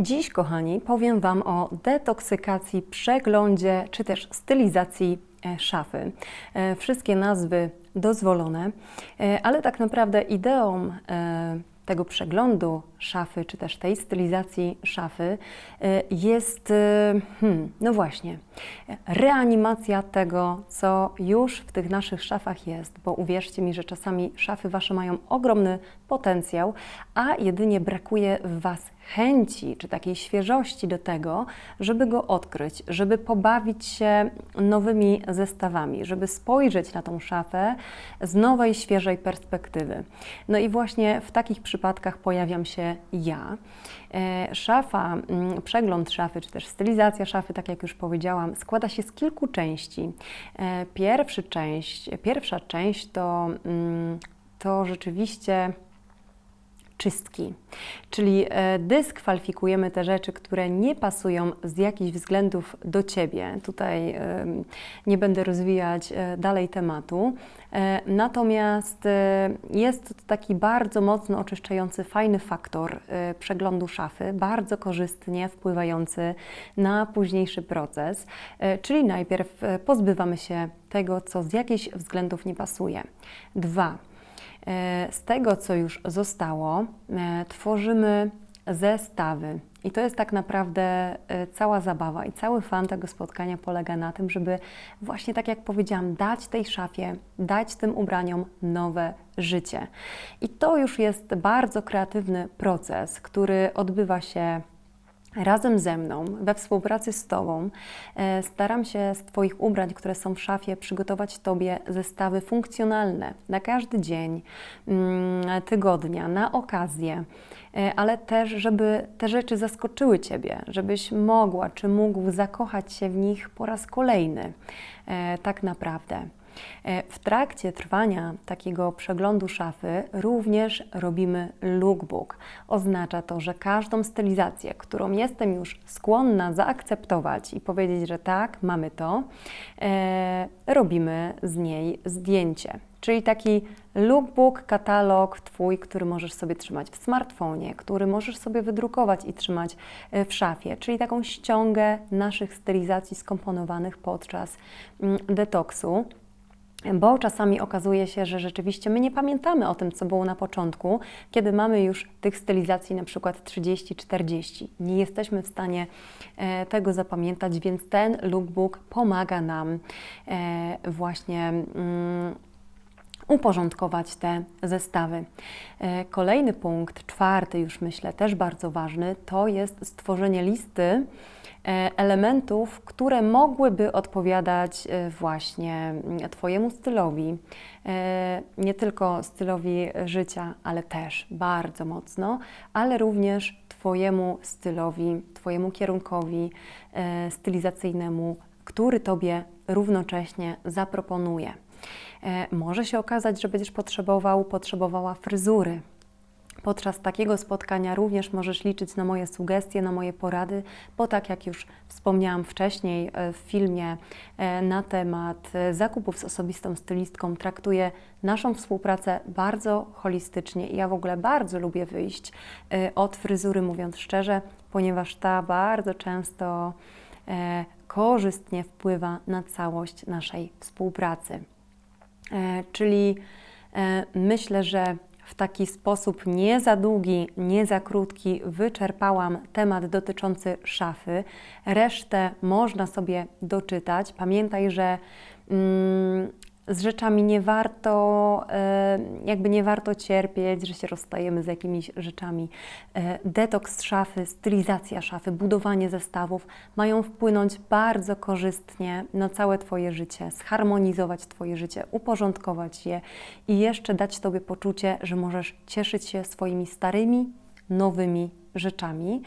Dziś, kochani, powiem Wam o detoksykacji, przeglądzie czy też stylizacji e, szafy. E, Wszystkie nazwy dozwolone, e, ale tak naprawdę ideą tego przeglądu szafy, czy też tej stylizacji szafy e, jest, e, hmm, no właśnie, reanimacja tego, co już w tych naszych szafach jest, bo uwierzcie mi, że czasami szafy Wasze mają ogromny potencjał, a jedynie brakuje w Was chęci czy takiej świeżości do tego, żeby go odkryć, żeby pobawić się nowymi zestawami, żeby spojrzeć na tą szafę z nowej, świeżej perspektywy. No i właśnie w takich przypadkach pojawiam się ja. E, Szafa, mm, przegląd szafy, czy też stylizacja szafy, tak jak już powiedziałam, składa się z kilku części. E, Pierwszy część, pierwsza część to, mm, to rzeczywiście czystki, czyli e, dyskwalifikujemy te rzeczy, które nie pasują z jakichś względów do Ciebie. Tutaj nie będę rozwijać e, dalej tematu. E, Natomiast jest to taki bardzo mocno oczyszczający, fajny faktor przeglądu szafy, bardzo korzystnie wpływający na późniejszy proces. Czyli najpierw pozbywamy się tego, co z jakichś względów nie pasuje. Dwa, z tego, co już zostało, e, tworzymy zestawy. I to jest tak naprawdę e, cała zabawa i cały fan tego spotkania polega na tym, żeby właśnie tak jak powiedziałam, dać tej szafie, dać tym ubraniom nowe życie. I to już jest bardzo kreatywny proces, który odbywa się razem ze mną, we współpracy z Tobą, e, staram się z Twoich ubrań, które są w szafie, przygotować Tobie zestawy funkcjonalne na każdy dzień, mm, tygodnia, na okazję, e, ale też, żeby te rzeczy zaskoczyły Ciebie, żebyś mogła czy mógł zakochać się w nich po raz kolejny, e, tak naprawdę. E, W trakcie trwania takiego przeglądu szafy również robimy lookbook. Oznacza to, że każdą stylizację, którą jestem już skłonna zaakceptować i powiedzieć, że tak, mamy to, e, robimy z niej zdjęcie. Czyli taki lookbook, katalog Twój, który możesz sobie trzymać w smartfonie, który możesz sobie wydrukować i trzymać e, w szafie, czyli taką ściągę naszych stylizacji skomponowanych podczas mm, detoksu bo czasami okazuje się, że rzeczywiście my nie pamiętamy o tym, co było na początku, kiedy mamy już tych stylizacji na przykład 30-40. Nie jesteśmy w stanie e, tego zapamiętać, więc ten lookbook pomaga nam e, właśnie. Uporządkować te zestawy. E, Kolejny punkt, czwarty już myślę, też bardzo ważny, to jest stworzenie listy e, elementów, które mogłyby odpowiadać e, właśnie mm, Twojemu stylowi, nie tylko stylowi życia, ale też bardzo mocno, ale również Twojemu stylowi, Twojemu kierunkowi stylizacyjnemu, który Tobie równocześnie zaproponuje. E, Może się okazać, że będziesz potrzebował, potrzebowała fryzury. Podczas takiego spotkania również możesz liczyć na moje sugestie, na moje porady, bo tak jak już wspomniałam wcześniej e, w filmie e, na temat zakupów z osobistą stylistką, traktuję naszą współpracę bardzo holistycznie i ja w ogóle bardzo lubię wyjść od fryzury, mówiąc szczerze, ponieważ ta bardzo często korzystnie wpływa na całość naszej współpracy. E, Czyli e, myślę, że w taki sposób nie za długi, nie za krótki wyczerpałam temat dotyczący szafy. Resztę można sobie doczytać. Pamiętaj, że mm, z rzeczami nie warto, e, jakby nie warto cierpieć, że się rozstajemy z jakimiś rzeczami. E, Detoks szafy, stylizacja szafy, budowanie zestawów mają wpłynąć bardzo korzystnie na całe Twoje życie, zharmonizować Twoje życie, uporządkować je i jeszcze dać Tobie poczucie, że możesz cieszyć się swoimi starymi, nowymi rzeczami.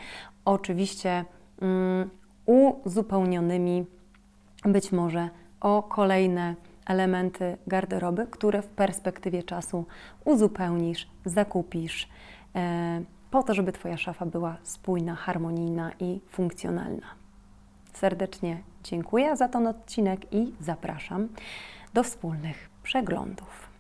Oczywiście mm, uzupełnionymi być może o kolejne elementy garderoby, które w perspektywie czasu uzupełnisz, zakupisz, e, po to, żeby Twoja szafa była spójna, harmonijna i funkcjonalna. Serdecznie dziękuję za ten odcinek i zapraszam do wspólnych przeglądów.